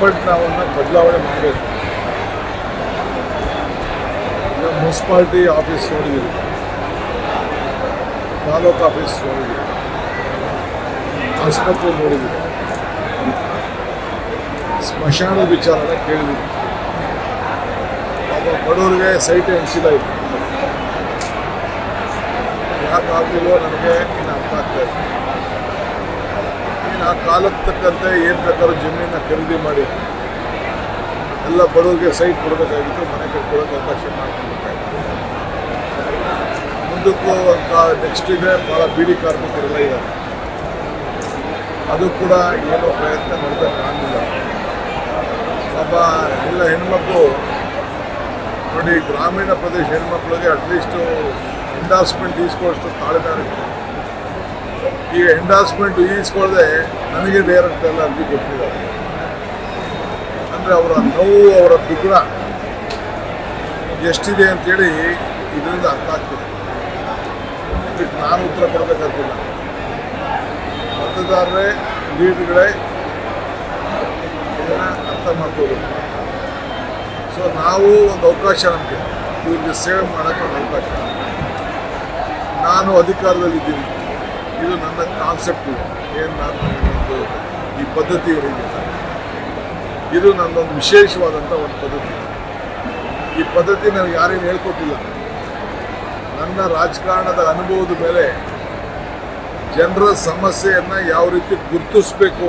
ಚನ್ನಪಟ್ಟಣವನ್ನು ಬದಲಾವಣೆ ಮಾಡಬೇಕು. Municipality office ನೋಡಿದ್ದೀವಿ ತಾಲೂಕು ಆಫೀಸ್ ನೋಡಿದ್ದೀವಿ ಆಸ್ಪತ್ರೆ ನೋಡಿದ್ದೀವಿ ಸ್ಮಶಾನದ ವಿಚಾರನ ಕೇಳಿದ್ದೀವಿ ಅದು ಬಡವರಿಗೆ ಸೈಟ್ ಎನಿಸಿಲ್ಲ ಇದು. ಯಾಕಾಗಲಿಲ್ವೋ ನನಗೆ ಇನ್ನು ಅರ್ಥ ಆಗ್ತಾ ಇದೆ ಕಾಲಕ್ಕೆ ತಕ್ಕಂತೆ ಏನು ಬೇಕಾದ್ರೂ ಜಮೀನನ್ನು ಖರೀದಿ ಮಾಡಿ ಎಲ್ಲ ಬಡವರಿಗೆ ಸೈಟ್ ಕೊಡಬೇಕಾಗಿತ್ತು, ಮನೆ ಕಟ್ಕೊಳ್ಳೋಕೆ ಅವಕಾಶ ಮಾಡಿಕೊಡ್ಬೇಕಾಗಿತ್ತು. ಮುಂದಕ್ಕೂ ನೆಕ್ಸ್ಟ್ ಇದೆ ಭಾಳ ಬೀಡಿ ಕಾರ್ಮಿಕರೆಲ್ಲ ಇದ್ದಾರೆ. ಅದು ಕೂಡ ಏನೋ ಪ್ರಯತ್ನ ಮಾಡಬೇಕಾಗಿಲ್ಲ ಪಾಪ ಎಲ್ಲ ಹೆಣ್ಮಕ್ಳು ನೋಡಿ, ಗ್ರಾಮೀಣ ಪ್ರದೇಶ ಹೆಣ್ಮಕ್ಳಿಗೆ ಅಟ್ಲೀಸ್ಟು ಇಂಡಾಸ್ಟ್ಮೆಂಟ್ ಈಸ್ಕೊಳ್ಳೋಷ್ಟು ತಾಳ್ಮೆ ಈಗ ಎಂಡಾಸ್ಮೆಂಟ್ ಈಸ್ಕೊಳ್ಳದೆ ನನಗೆ ಡೈರೆಕ್ಟ್ ಎಲ್ಲ ಅರ್ಜಿ ಕೊಟ್ಟಿದ್ದಾರೆ. ಅಂದರೆ ಅವರ ನೋವು, ಅವರ ದುಗ್ಗುಣ ಎಷ್ಟಿದೆ ಅಂತೇಳಿ ಇದರಿಂದ ಅರ್ಥ ಆಗ್ತದೆ ಇದಕ್ಕೆ ನಾನು ಉತ್ತರ ಕೊಡಬೇಕಾಗಿಲ್ಲ. ಮತದಾರರೇ ಲೀಡ್ಗಳೇ ಇದನ್ನು ಅರ್ಥ ಮಾಡ್ಕೋಬೇಕು. ಸೊ ನಾವು ಒಂದು ಅವಕಾಶ ನಮಗೆ. ಇವ್ರಿಗೆ ಸೇವೆ ಮಾಡೋಕ್ಕೆ ಒಂದು ಅವಕಾಶ. ನಾನು ಅಧಿಕಾರದಲ್ಲಿದ್ದೀನಿ. ಇದು ನನ್ನ ಕಾನ್ಸೆಪ್ಟ್ ಏನು ನಾನು ಒಂದು ಈ ಪದ್ಧತಿ ಇದೆ ಇದು ನನ್ನೊಂದು ವಿಶೇಷವಾದಂಥ ಒಂದು ಪದ್ಧತಿ. ಈ ಪದ್ಧತಿ ನನಗೆ ಯಾರೇನು ಹೇಳ್ಕೊಟ್ಟಿಲ್ಲ. ನನ್ನ ರಾಜಕಾರಣದ ಅನುಭವದ ಮೇಲೆ ಜನರ ಸಮಸ್ಯೆಯನ್ನು ಯಾವ ರೀತಿ ಗುರುತಿಸ್ಬೇಕು,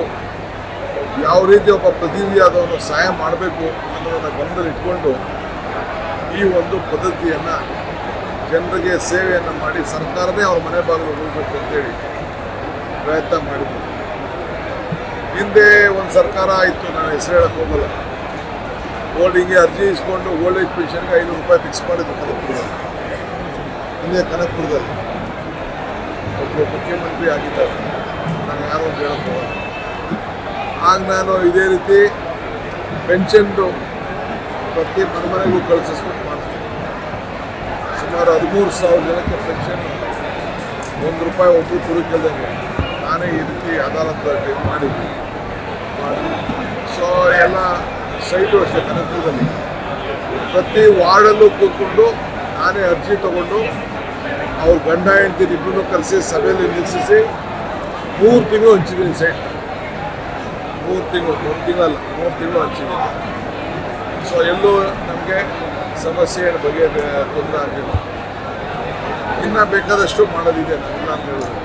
ಯಾವ ರೀತಿ ಒಬ್ಬ ಪ್ರತಿನಿಧಿಯಾದವನು ಸಹಾಯ ಮಾಡಬೇಕು ಅನ್ನೋದನ್ನು ಗಮನದಲ್ಲಿ ಇಟ್ಕೊಂಡು ಈ ಒಂದು ಪದ್ಧತಿಯನ್ನು ಜನರಿಗೆ ಸೇವೆಯನ್ನು ಮಾಡಿ ಸರ್ಕಾರವೇ ಅವ್ರ ಮನೆ ಬಾಗಿಲು ಹೋಗಬೇಕು ಅಂತೇಳಿ ಪ್ರಯತ್ನ ಮಾಡಿದ್ರು ಹಿಂದೆ ಒಂದು ಸರ್ಕಾರ ಆಯಿತು ನಾನು ಹೆಸರು ಹೇಳಕ್ಕೆ ಹೋಗಲ್ಲ. ಗೋಲ್ಡಿಗೆ ಅರ್ಜಿ ಇಸ್ಕೊಂಡು ಓಲ್ಡ್ ಏಜ್ ಪೆನ್ಷನ್ಗೆ ಐನೂರು ರೂಪಾಯಿ ಫಿಕ್ಸ್ ಮಾಡಿದ್ರು ಕನಕಪುರದಲ್ಲಿ. ಹಿಂದೆ ಕನಕಪುರದಲ್ಲಿ. ಒಬ್ಬರು ಮುಖ್ಯಮಂತ್ರಿ ಆಗಿದ್ದಾರೆ. ನಾನು ಯಾರು ಅಂತ ಹೇಳಕ್ಕೆ ಆಗ ನಾನು ಇದೇ ರೀತಿ ಪೆನ್ಷನ್ದು ಪ್ರತಿ ಮನೆ ಮನೆಗೂ ಕಳಿಸ್ಬಿಟ್ಟು ಸುಮಾರು ಹದಿಮೂರು ಸಾವಿರ ಜನಕ್ಕೆ ಪೆನ್ಷನ್. ಒಂದು ರೂಪಾಯಿ ಒಬ್ಬರು ತುರುಕಿಲ್ದಂಗೆ ನಾನೇ ಈ ರೀತಿ ಅದಾಲತ್ ಮಾಡಿದ್ವಿ. ಮಾಡಿ ಸೊ ಎಲ್ಲ ಸೈಟು ಅಷ್ಟೇ ಕನಕದಲ್ಲಿ ಪ್ರತಿ ವಾರ್ಡಲ್ಲೂ ಕೂತ್ಕೊಂಡು ನಾನೇ ಅರ್ಜಿ ತಗೊಂಡು ಅವ್ರ ಗಂಡ ಹೆಂಡತಿ ಇಬ್ಬರನ್ನು ಕರೆಸಿ ಸಭೆಯಲ್ಲಿ ನಿಲ್ಲಿಸಿ ಮೂರು ತಿಂಗಳು ಹಂಚಿದ್ದೀನಿ ಸೈಟ್ ಮೂರು ತಿಂಗಳು, ಮೂರು ತಿಂಗಳಲ್ಲ, ಮೂರು ತಿಂಗಳು ಹಂಚಿದ್ದೀನಿ ಸೊ ಎಲ್ಲೂ ನಮಗೆ ಸಮಸ್ಯೆ ಬಗ್ಗೆ ತೊಂದರೆ ಆಗಿಲ್ಲ ಇನ್ನೂ ಬೇಕಾದಷ್ಟು ಮಾಡೋದಿದೆ ನಾನು ಹೇಳೋದು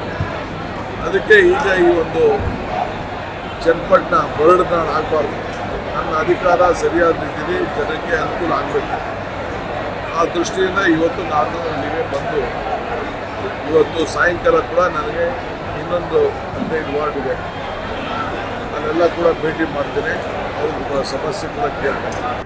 ಅದಕ್ಕೆ ಈಗ ಈ ಒಂದು ಚನ್ನಪಟ್ಟಣ ಬರಡ್ನಾಡು ಆಗಬಾರ್ದು ನನ್ನ ಅಧಿಕಾರ ಸರಿಯಾದ ರೀತಿಯಲ್ಲಿ ಜನಕ್ಕೆ ಅನುಕೂಲ ಆಗಬೇಕು. ಆ ದೃಷ್ಟಿಯಿಂದ ಇವತ್ತು ನಾನು ಇಲ್ಲಿಗೆ ಬಂದು, ಇವತ್ತು ಸಾಯಂಕಾಲ ಕೂಡ ನನಗೆ ಇನ್ನೊಂದು ಹದಿನೈದು ವಾರ್ಡ್ ಇದೆ. ಅಲ್ಲೆಲ್ಲ ಕೂಡ ಭೇಟಿ ಮಾಡ್ತೇನೆ. ಅವ್ರ ಸಮಸ್ಯೆ ಕೂಡ ಕೇಳ್ತೇನೆ.